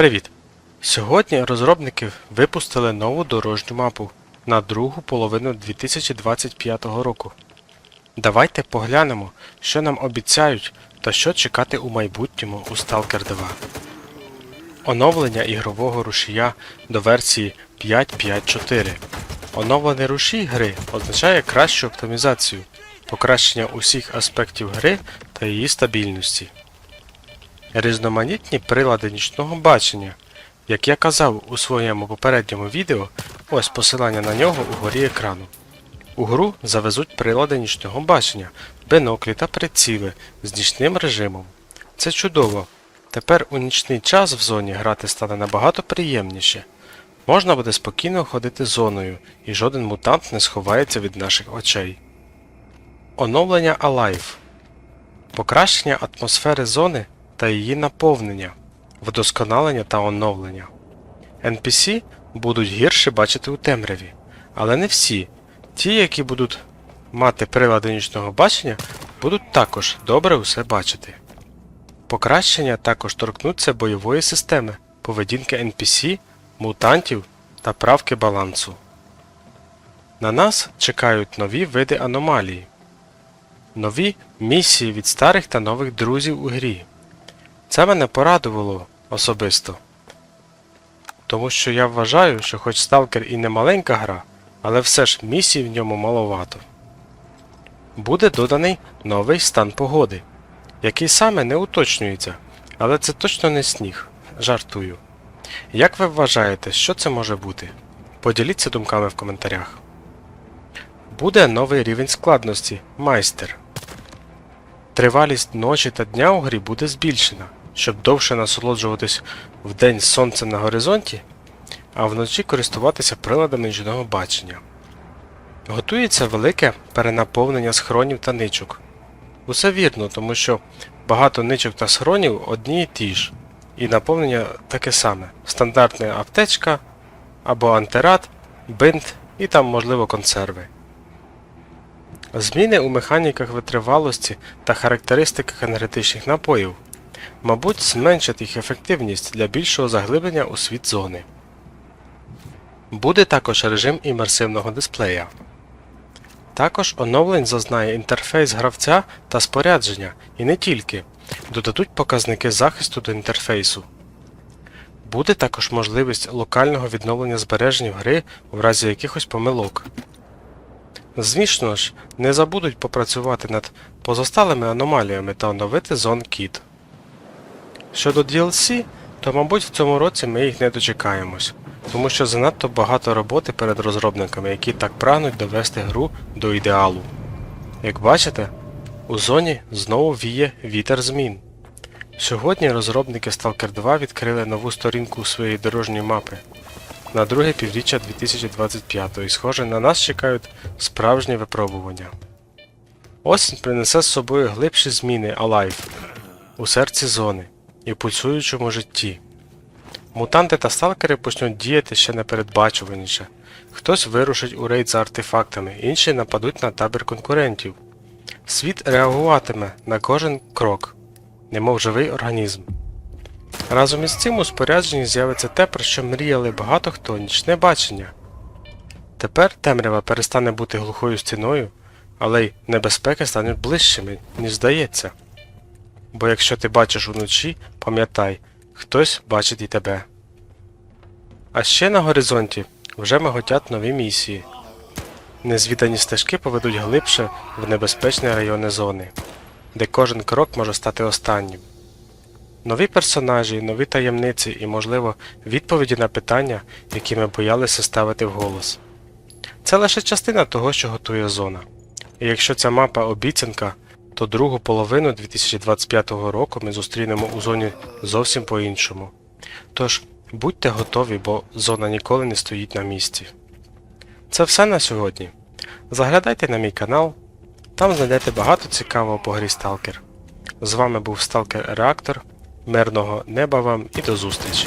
Привіт! Сьогодні розробники випустили нову дорожню мапу на другу половину 2025 року. Давайте поглянемо, що нам обіцяють та що чекати у майбутньому у Stalker 2. Оновлення ігрового рушія до версії 5.5.4. Оновлений рушій гри означає кращу оптимізацію, покращення усіх аспектів гри та її стабільності. Різноманітні прилади нічного бачення. Як я казав у своєму попередньому відео, ось посилання на нього угорі екрану. У гру завезуть прилади нічного бачення, биноклі та приціли з нічним режимом. Це чудово. Тепер у нічний час в зоні грати стане набагато приємніше. Можна буде спокійно ходити зоною, і жоден мутант не сховається від наших очей. Оновлення Alive Покращення атмосфери зони та її наповнення, вдосконалення та оновлення. NPC будуть гірше бачити у темряві, але не всі. Ті, які будуть мати прилади нічного бачення, будуть також добре усе бачити. Покращення також торкнуться бойової системи, поведінки NPC, мутантів та правки балансу. На нас чекають нові види аномалії, нові місії від старих та нових друзів у грі. Це мене порадувало особисто. Тому що я вважаю, що хоч Сталкер і не маленька гра, але все ж місій в ньому маловато. Буде доданий новий стан погоди, який саме не уточнюється, але це точно не сніг. Жартую. Як ви вважаєте, що це може бути? Поділіться думками в коментарях. Буде новий рівень складності майстер. Тривалість ночі та дня у грі буде збільшена, щоб довше насолоджуватись вдень сонцем на горизонті, а вночі користуватися приладами нічного бачення. Готується велике перенаповнення схронів та ничок. Усе вірно, тому що багато ничок та схронів одні і ті ж, і наповнення таке саме: стандартна аптечка або антирад, бинт і там, можливо, консерви. Зміни у механіках витривалості та характеристиках енергетичних напоїв, мабуть, зменшать їх ефективність для більшого заглиблення у світ зони. Буде також режим імерсивного дисплея. Також оновлень зазнає інтерфейс гравця та спорядження, і не тільки, додадуть показники захисту до інтерфейсу. Буде також можливість локального відновлення збережень гри в разі якихось помилок. Звісно ж, не забудуть попрацювати над позосталими аномаліями та оновити зон кіт. Щодо DLC, то мабуть в цьому році ми їх не дочекаємось, тому що занадто багато роботи перед розробниками, які так прагнуть довести гру до ідеалу. Як бачите, у зоні знову віє вітер змін. Сьогодні розробники Stalker 2 відкрили нову сторінку своєї дорожньої мапи на друге півріччя 2025 і схоже на нас чекають справжні випробування. Осінь принесе з собою глибші зміни Alive у серці зони і пульсуючому житті. Мутанти та сталкери почнуть діяти ще непередбачуваніше. Хтось вирушить у рейд за артефактами, інші нападуть на табір конкурентів. Світ реагуватиме на кожен крок, немов живий організм. Разом із цим у спорядженні з'явиться те, про що мріяли багато хто нічне бачення. Тепер темрява перестане бути глухою стіною, але й небезпеки стануть ближчими, ніж здається. Бо якщо ти бачиш уночі, пам'ятай, хтось бачить і тебе. А ще на горизонті вже миготять нові місії. Незвідані стежки поведуть глибше в небезпечні райони зони, де кожен крок може стати останнім. Нові персонажі, нові таємниці і, можливо, відповіді на питання, які ми боялися ставити вголос. Це лише частина того, що готує зона. І якщо ця мапа обіцянка, то другу половину 2025 року ми зустрінемо у зоні зовсім по-іншому. Тож будьте готові, бо зона ніколи не стоїть на місці. Це все на сьогодні. Заглядайте на мій канал, там знайдете багато цікавого по грі Stalker. З вами був Stalker Реактор. Мирного неба вам і до зустрічі!